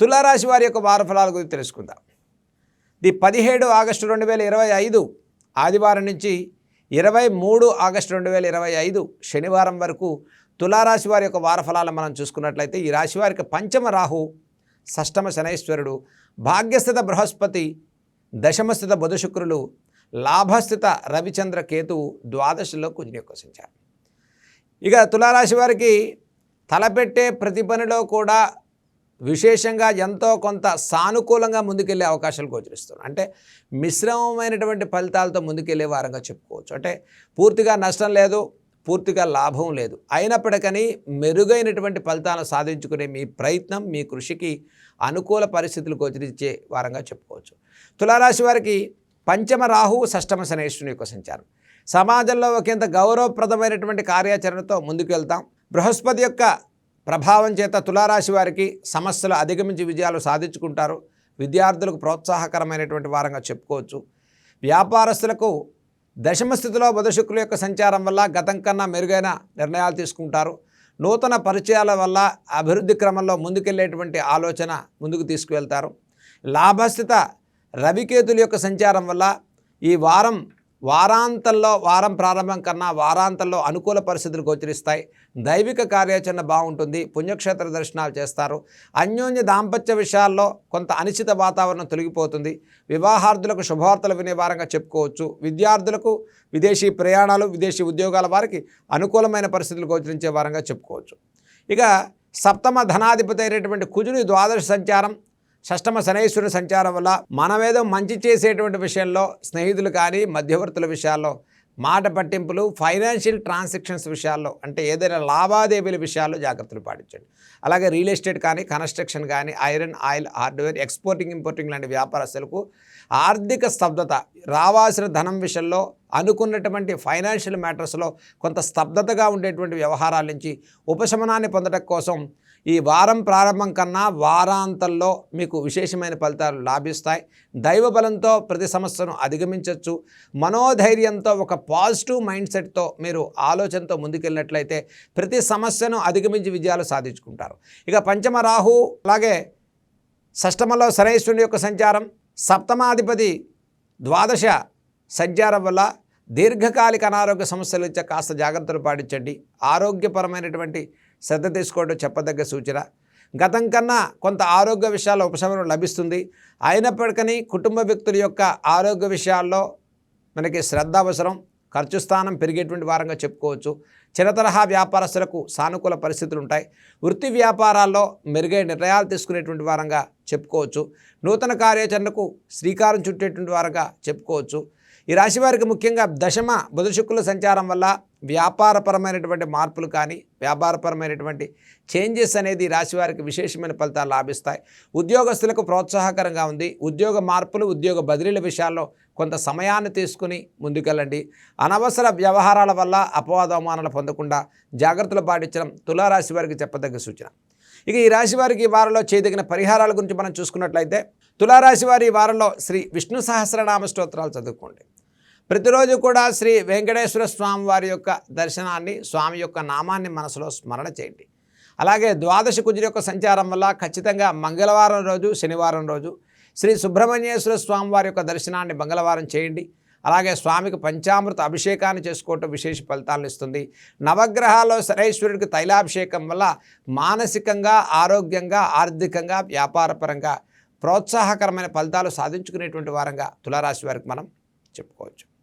తులారాశి వారి యొక్క వారఫలాల గురించి తెలుసుకుందాం. ది పదిహేడు ఆగస్టు రెండు వేల ఇరవై ఐదు ఆదివారం నుంచి ఇరవై మూడు ఆగస్టు రెండు వేల ఇరవై ఐదు శనివారం వరకు తులారాశి వారి యొక్క వారఫలాలు మనం చూసుకున్నట్లయితే ఈ రాశి వారికి పంచమ రాహు షష్టమ శనైశ్వరుడు భాగ్యస్థిత బృహస్పతి దశమస్థిత బుధ శుక్రులు లాభస్థిత రవిచంద్ర కేతువు ద్వాదశలో కుజుని సంచారం ఇక తులారాశి వారికి తలపెట్టే ప్రతి పనిలో కూడా విశేషంగా ఎంతో కొంత సానుకూలంగా ముందుకెళ్ళే అవకాశాలు గోచరిస్తున్నాయి అంటే మిశ్రమమైనటువంటి ఫలితాలతో ముందుకెళ్ళే వారంగా చెప్పుకోవచ్చు. అంటే పూర్తిగా నష్టం లేదు పూర్తిగా లాభం లేదు. అయినప్పటికని మెరుగైనటువంటి ఫలితాలను సాధించుకునే మీ ప్రయత్నం మీ కృషికి అనుకూల పరిస్థితులు గోచరించే వారంగా చెప్పుకోవచ్చు. తులారాశి వారికి పంచమ రాహువు షష్టమ శనేశ్వరుని యొక్క సంచారం. సమాజంలో ఒకంత గౌరవప్రదమైనటువంటి కార్యాచరణతో ముందుకు వెళ్తాం బృహస్పతి యొక్క ప్రభావం చేత తులారాశి వారికి సమస్యలు అధిగమించి విజయాలు సాధించుకుంటారు. విద్యార్థులకు ప్రోత్సాహకరమైనటువంటి వారంగా చెప్పుకోవచ్చు. వ్యాపారస్తులకు దశమ స్థితిలో బుధశుక్రుల యొక్క సంచారం వల్ల గతం కన్నా మెరుగైన నిర్ణయాలు తీసుకుంటారు. నూతన పరిచయాల వల్ల అభివృద్ధి క్రమంలో ముందుకెళ్ళేటువంటి ఆలోచన ముందుకు తీసుకువెళ్తారు. లాభస్థిత రవికేతుల యొక్క సంచారం వల్ల ఈ వారం వారాంతంలో వారం ప్రారంభం కన్నా వారాంతంలో అనుకూల పరిస్థితులు గోచరిస్తాయి. దైవిక కార్యాచరణ బాగుంటుంది. పుణ్యక్షేత్ర దర్శనాలు చేస్తారు. అన్యోన్య దాంపత్య విషయాల్లో కొంత అనిశ్చిత వాతావరణం తొలగిపోతుంది. వివాహార్థులకు శుభవార్తలు వినే వారంగా చెప్పుకోవచ్చు. విద్యార్థులకు విదేశీ ప్రయాణాలు విదేశీ ఉద్యోగాల వారికి అనుకూలమైన పరిస్థితులు గోచరించే వారంగా చెప్పుకోవచ్చు. ఇక సప్తమ ధనాధిపతి అయినటువంటి కుజుని ద్వాదశ సంచారం షష్టమ శనైశ్వరుని సంచారం వల్ల మనమేదో మంచి చేసేటువంటి విషయంలో స్నేహితులు కానీ మధ్యవర్తుల విషయాల్లో మాట పట్టింపులు ఫైనాన్షియల్ ట్రాన్సాక్షన్స్ విషయాల్లో అంటే ఏదైనా లావాదేవీల విషయాల్లో జాగ్రత్తలు పాటించండి. అలాగే రియల్ ఎస్టేట్ కానీ కన్స్ట్రక్షన్ కానీ iron oil hardware exporting importing లాంటి వ్యాపారస్తులకు ఆర్థిక స్తబ్దత రావాల్సిన ధనం విషయంలో అనుకున్నటువంటి ఫైనాన్షియల్ మ్యాటర్స్లో కొంత స్తబ్దతగా ఉండేటువంటి వ్యవహారాల నుంచి ఉపశమనాన్ని పొందడం కోసం ఈ వారం ప్రారంభం కన్నా వారాంతంలో మీకు విశేషమైన ఫలితాలు లాభిస్తాయి. దైవ బలంతో ప్రతి సమస్యను అధిగమించవచ్చు మనోధైర్యంతో ఒక పాజిటివ్ మైండ్ సెట్తో మీరు ఆలోచనతో ముందుకెళ్ళినట్లయితే ప్రతి సమస్యను అధిగమించి విజయాలు సాధించుకుంటారు. ఇక పంచమ రాహు అలాగే షష్టమలో శనైశ్వరుని యొక్క సంచారం సప్తమాధిపతి ద్వాదశ సంచారం వల్ల దీర్ఘకాలిక అనారోగ్య సమస్యలు ఇచ్చే కాస్త జాగ్రత్తలు పాటించండి. ఆరోగ్యపరమైనటువంటి శ్రద్ధ తీసుకోవడం చెప్పదగ్గ సూచన. గతం కన్నా కొంత ఆరోగ్య విషయాల్లో ఉపశమనం లభిస్తుంది. అయినప్పటికీ కుటుంబ వ్యక్తుల యొక్క ఆరోగ్య విషయాల్లో మనకి శ్రద్ధ అవసరం. ఖర్చు స్థానం పెరిగేటువంటి వారంగా చెప్పుకోవచ్చు. చిన్న తరహా వ్యాపారస్తులకు సానుకూల పరిస్థితులు ఉంటాయి వృత్తి వ్యాపారాల్లో మెరుగైన నిర్ణయాలు తీసుకునేటువంటి వారంగా చెప్పుకోవచ్చు. నూతన కార్యాచరణకు శ్రీకారం చుట్టేటువంటి వారుగా చెప్పుకోవచ్చు. ఈ రాశి వారికి ముఖ్యంగా దశమ బుధశుక్కుల సంచారం వల్ల వ్యాపారపరమైనటువంటి మార్పులు కానీ వ్యాపారపరమైనటువంటి చేంజెస్ అనేది రాశి వారికి విశేషమైన ఫలితాలు లాభిస్తాయి. ఉద్యోగస్తులకు ప్రోత్సాహకరంగా ఉంది. ఉద్యోగ మార్పులు ఉద్యోగ బదిలీల విషయాల్లో కొంత సమయాన్ని తీసుకుని ముందుకెళ్ళండి. అనవసర వ్యవహారాల వల్ల అపవాదవమానాలు పొందకుండా జాగ్రత్తలు పాటించడం తులారాశి వారికి చెప్పదగ్గ సూచన. ఇక ఈ రాశి వారికి ఈ వారంలో చేయదగిన పరిహారాల గురించి మనం చూసుకున్నట్లయితే తులారాశి వారి ఈ వారంలో శ్రీ విష్ణు సహస్రనామ స్తోత్రాలు చదువుకోండి. ప్రతిరోజు కూడా శ్రీ వెంకటేశ్వర స్వామి వారి యొక్క దర్శనాన్ని స్వామి యొక్క నామాన్ని మనసులో స్మరణ చేయండి. అలాగే ద్వాదశ కుజుడి యొక్క సంచారం వల్ల ఖచ్చితంగా మంగళవారం రోజు శనివారం రోజు శ్రీ సుబ్రహ్మణ్యేశ్వర స్వామి వారి యొక్క దర్శనాన్ని మంగళవారం చేయండి. అలాగే స్వామికి పంచామృత అభిషేకాన్ని చేసుకోవటం విశేష ఫలితాలను ఇస్తుంది. నవగ్రహాల్లో సరేశ్వరుడికి తైలాభిషేకం వల్ల మానసికంగా ఆరోగ్యంగా ఆర్థికంగా వ్యాపారపరంగా ప్రోత్సాహకరమైన ఫలితాలు సాధించుకునేటువంటి వారంగా తులారాశి వారికి మనం చెప్పుకోవచ్చు.